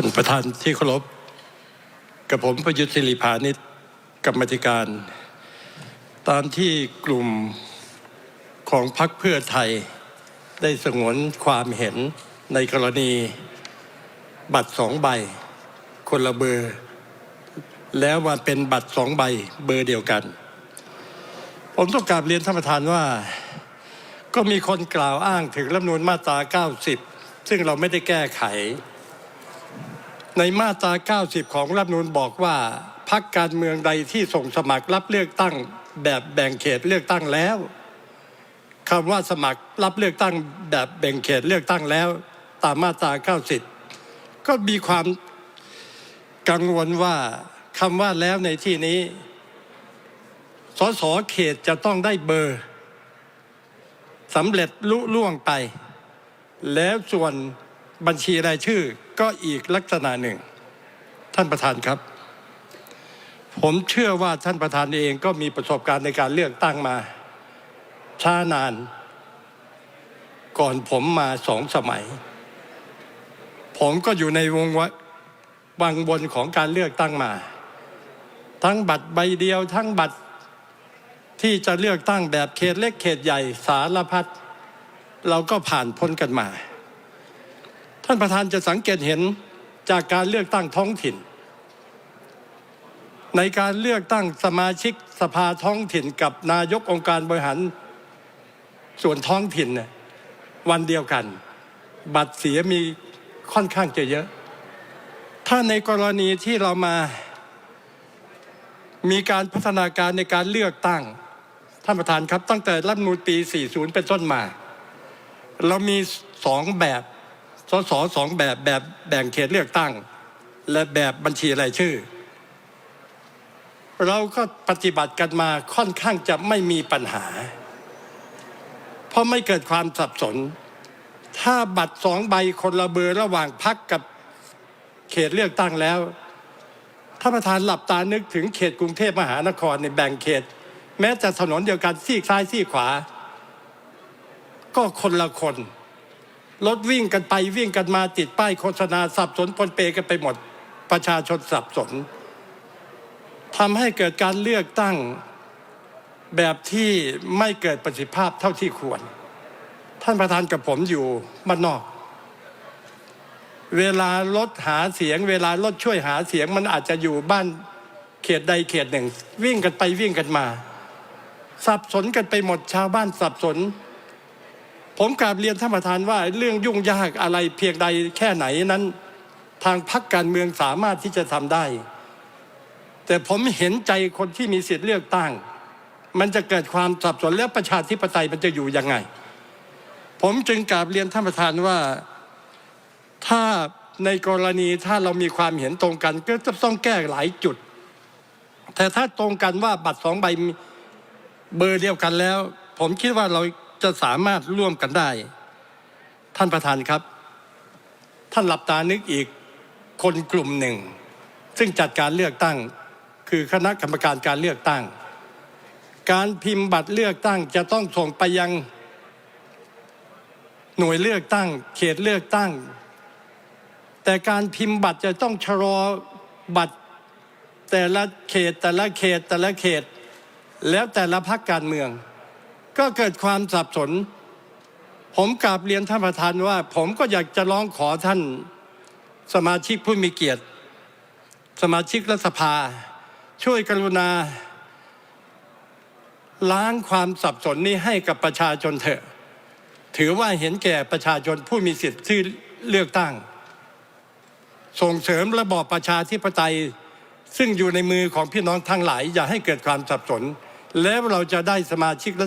ท่านประธานที่เคารพกับผมประยุทธ์ศิริพานิชกรรมธิการ ตามที่กลุ่มของพรรคเพื่อไทยได้สงวนความเห็นในกรณีบัตรสองใบ คนละเบอร์ แล้วมาเป็นบัตรสองใบเบอร์เดียวกัน ผมต้องกราบเรียนท่านประธานว่า ก็มีคนกล่าวอ้างถึงรัฐมนูญมาตรา 90 ซึ่งเราไม่ได้แก้ไข ในมาตรา 90 ของรัฐมนูญบอกว่าพักการเมืองใดที่ส่งสมัครรับเลือกตั้ง แบบแบ่งเขตเลือกตั้งแล้วคำว่าสมัครรับเลือกตั้งแบบแบ่งเขตเลือกตั้งแล้ว ตามมาตรา 90 ก็มีความกังวลว่าคำว่าแล้วในที่นี้ สสเขตจะต้องได้เบอร์สำเร็จลุล่วงไป แล้วส่วน บัญชีรายชื่อก็อีกลักษณะหนึ่ง ท่านประธานครับ ผมเชื่อว่าท่านประธานเองก็มีประสบการณ์ในการเลือกตั้งมาช้านาน ก่อนผมมาสองสมัย ผมก็อยู่ในวงวังวนของการเลือกตั้งมา ทั้งบัตรใบเดียวทั้งบัตรที่จะเลือกตั้งแบบเขตเล็กเขตใหญ่สารพัดเราก็ผ่านพ้นกันมา ท่านประธานจะสังเกตเห็นจากการเลือกตั้งท้องถิ่น ในการเลือกตั้งสมาชิกสภาท้องถิ่นกับนายกองค์การบริหารส่วนท้องถิ่นเนี่ยวันเดียวกัน บัตรเสียมีค่อนข้างจะเยอะ ถ้าในกรณีที่เรามามีการพัฒนาการในการเลือกตั้งท่านประธานครับ ตั้งแต่รัฐมนูลปี 40 เป็นต้นมา เรามีสองแบบ สสสองแบบแบบแบ่งเขตเลือกตั้ง และแบบบัญชีรายชื่อ เราก็ปฏิบัติกันมาค่อนข้างจะไม่มีปัญหา เพราะไม่เกิดความสับสน ถ้าบัตรสองใบคนละเบอร์ระหว่างพักกับเขตเลือกตั้งแล้วท่านประธานหลับตานึกถึงเขตกรุงเทพมหานครในแบ่งเขต แม้จะถนนเดียวกันซีกซ้ายซีกขวา ก็คนละคน รถวิ่งกันไปวิ่งกันมาติดป้ายโฆษณาสับสนปนเปกันไปหมดประชาชนสับสนทำให้เกิดการเลือกตั้งแบบที่ไม่เกิดประสิทธิภาพเท่าที่ควร ท่านประธานกับผมอยู่บ้านนอก เวลารถหาเสียง เวลารถช่วยหาเสียงมันอาจจะอยู่บ้านเขตใดเขตหนึ่ง วิ่งกันไปวิ่งกันมา สับสนกันไปหมดชาวบ้านสับสน ผมกราบเรียนท่านประธานว่าเรื่องยุ่งยากอะไรเพียงใดแค่ไหนนั้น ทางพรรคการเมืองสามารถที่จะทำได้ แต่ผมเห็นใจคนที่มีสิทธิ์เลือกตั้ง มันจะเกิดความสับสนและประชาธิปไตยมันจะอยู่ยังไง ผมจึงกราบเรียนท่านประธานว่าถ้าในกรณีถ้าเรามีความเห็นตรงกัน ก็จะต้องแก้หลายจุด แต่ถ้าตรงกันว่าบัตรสองใบเบอร์เดียวกันแล้ว ผมคิดว่าเรา จะสามารถร่วมกันได้ ท่านประธานครับ ท่านหลับตานึกอีกคนกลุ่มหนึ่ง ซึ่งจัดการเลือกตั้ง คือคณะกรรมการการเลือกตั้ง การพิมพ์บัตรเลือกตั้งจะต้องส่งไปยัง หน่วยเลือกตั้ง เขตเลือกตั้ง แต่การพิมพ์บัตรจะต้องชะลอบัตรแต่ละเขตแต่ละเขตแต่ละเขต แล้วแต่ละพรรคการเมือง ก็เกิดความสับสน ผมกราบเรียนท่านประธานว่า ผมก็อยากจะร้องขอท่านสมาชิกผู้มีเกียรติ สมาชิกรัฐสภา ช่วยกรุณา ล้างความสับสนนี้ให้กับประชาชนเถอะ ถือว่าเห็นแก่ประชาชนผู้มีสิทธิ์ที่เลือกตั้ง ส่งเสริมระบอบประชาธิปไตยซึ่งอยู่ในมือของพี่น้องทั้งหลาย อย่าให้เกิดความสับสน แล้วเราจะได้สมาชิกรัฐ